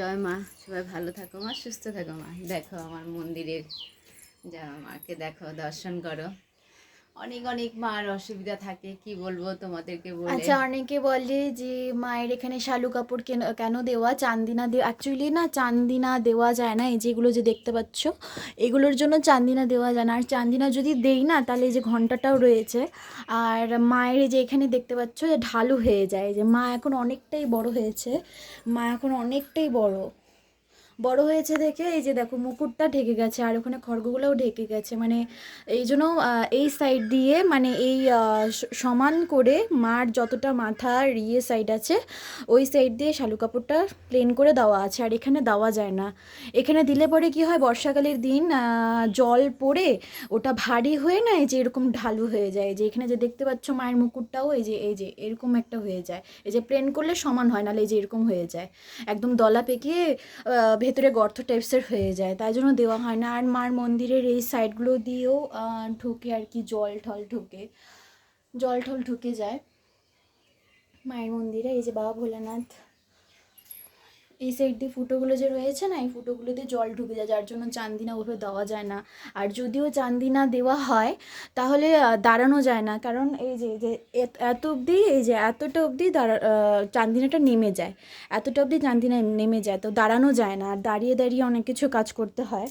জয় মা, সবাই ভালো থাকো মা, সুস্থ থাকো মা। দেখো আমার মন্দিরের যা মাকে দেখো, দর্শন করো। অনেক অনেক মার অসুবিধা থাকে, কি বলব তোমাদেরকে বলে? আচ্ছা অনেকে বলে যে মায়ের এখানে শালু কাপড় কেন কেন দেওয়া? চান্দিনা দেওয়া অ্যাকচুয়ালি না, চান্দিনা দেওয়া যায় না, এই যেগুলো যে দেখতে পাচ্ছ, এগুলোর জন্য চান্দিনা দেওয়া যায় না। আর চান্দিনা যদি দেই না, তাহলে এই যে ঘন্টাটাও রয়েছে। আর মায়ের যে এখানে দেখতে পাচ্ছ, যে ঢালু হয়ে যায়। যে মা এখন অনেকটাই বড় হয়েছে, মা এখন অনেকটাই বড়। বড় হয়েছে দেখে এই যে দেখো মুকুটটা ঢেকে গেছে, আর ওখানে খড়গগুলোও ঢেকে গেছে। মানে এই জন্য এই সাইড দিয়ে মানে এই সমান করে মার যতটা মাথার ইয়ে সাইড আছে, ওই সাইড দিয়ে শালু কাপড়টা প্লেন করে দেওয়া আছে, আর এখানে দেওয়া যায় না। এখানে দিলে পরে কি হয়, বর্ষাকালের দিন জল পড়ে ওটা ভারী হয়ে না এই যে এরকম ঢালু হয়ে যায়। যে এখানে যে দেখতে পাচ্ছ মায়ের মুকুটটাও, এই যে এই যে এরকম একটা হয়ে যায়। এই যে প্লেন করলে সমান হয়, নাহলে এই যে এরকম হয়ে যায়। একদম দলা পেকিয়ে ভেতরে গর্ত টাইপসের হয়ে যায়, তাই জন্য দেওয়া হয় না। আর মার মন্দিরের এই সাইডগুলো দিয়েও ঢুকে আর কি, জল ঠল ঢুকে। জল ঠল ঢুকে যায়। মায়ের মন্দিরে, এই যে বাবা ভোলানাথ। এই সাইড দিয়ে ফুটোগুলো যে রয়েছে না, এই ফুটোগুলোতে জল ঢুকে যায়, যার জন্য চান্দিনা ওভাবে দেওয়া যায় না। আর যদিও চান্দিনা দেওয়া হয়, তাহলে দাঁড়ানো যায় না। কারণ এই যে যে এত- অবধি, এই যে এতটা অবধি দাঁড়া চান্দিনাটা নেমে যায়। এতটা অবধি চান্দিনা নেমে যায়, তো দাঁড়ানো যায় না। আর দাঁড়িয়ে দাঁড়িয়ে অনেক কিছু কাজ করতে হয়।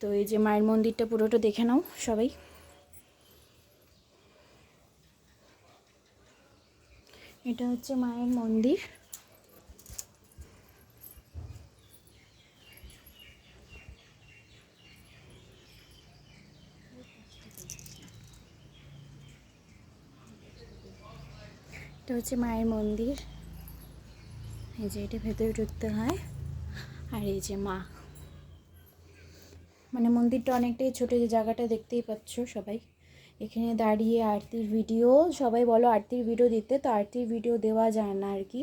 তো এই যে মায়ের মন্দিরটা পুরোটা দেখে নাও সবাই। এটা হচ্ছে মায়ের মন্দির। এটা হচ্ছে মায়ের মন্দির। এই যে এটা ভেতরে ঢুকতে হয়। আর এই যে মা। মানে মন্দিরটা অনেকটাই ছোটো যে জায়গাটা দেখতেই পাচ্ছ সবাই। এখানে দাঁড়িয়ে আরতির ভিডিও সবাই বলো আরতির ভিডিও দিতে, তো আরতির ভিডিও দেওয়া যায় না আর কি।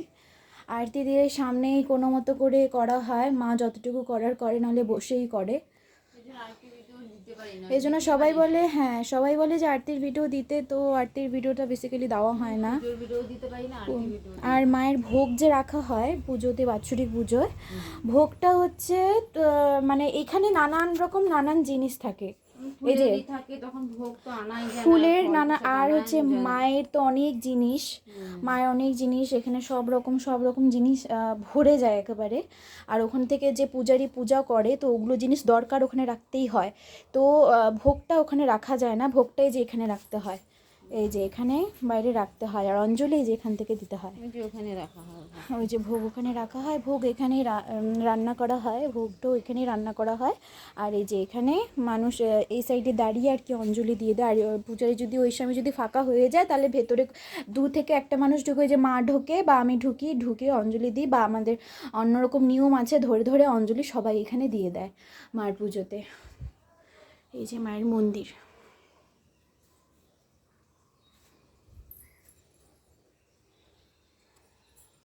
আরতি দিয়ে সামনেই কোনো মতো করে করা হয়, মা যতটুকু করার করে, নাহলে বসেই করে। এই জন্য সবাই বলে হ্যাঁ সবাই বলে যে আরতির ভিডিও দিতে তো আরতির ভিডিওটা বেসিক্যালি দেওয়া হয় না। আর মায়ের ভোগ যে রাখা হয় পুজোতে বাৎসরিক পুজোয় ভোগটা হচ্ছে মানে এখানে নানান রকম নানান জিনিস থাকে। এই যে ফুলের নানা আর হচ্ছে মায়ের তো অনেক জিনিস মায়ের অনেক জিনিস এখানে সব রকম সব রকম জিনিস ভরে যায় একেবারে। আর ওখান থেকে যে পূজারি পূজা করে তো ওগুলো জিনিস দরকার ওখানে রাখতেই হয়। তো ভোগটা ওখানে রাখা যায় না ভোগটাই যে এখানে রাখতে হয়। এই যে এখানে বাইরে রাখতে হয় আর অঞ্জলি যে এখান থেকে দিতে হয়। ওই যে ওখানে রাখা হয়। ওই যে ভোগ ওখানে রাখা হয়। ভোগ এখানেই রা- রান্না করা হয়। ভোগটাও এখানেই রান্না করা হয়। আর এই যে এখানে মানুষ এই সাইডে দাঁড়িয়ে আর কি অঞ্জলি দিয়ে দেয়। আর পূজারি যদি ওই সময় যদি ফাঁকা হয়ে যায় তাহলে ভেতরে দু থেকে একটা মানুষ ঢুকে যে মা ঢোকে বা আমি ঢুকি ঢুকে অঞ্জলি দিই বা আমাদের অন্যরকম নিয়ম আছে ধরে ধরে অঞ্জলি সবাই এখানে দিয়ে দেয় মার পুজোতে। এই যে মায়ের মন্দির।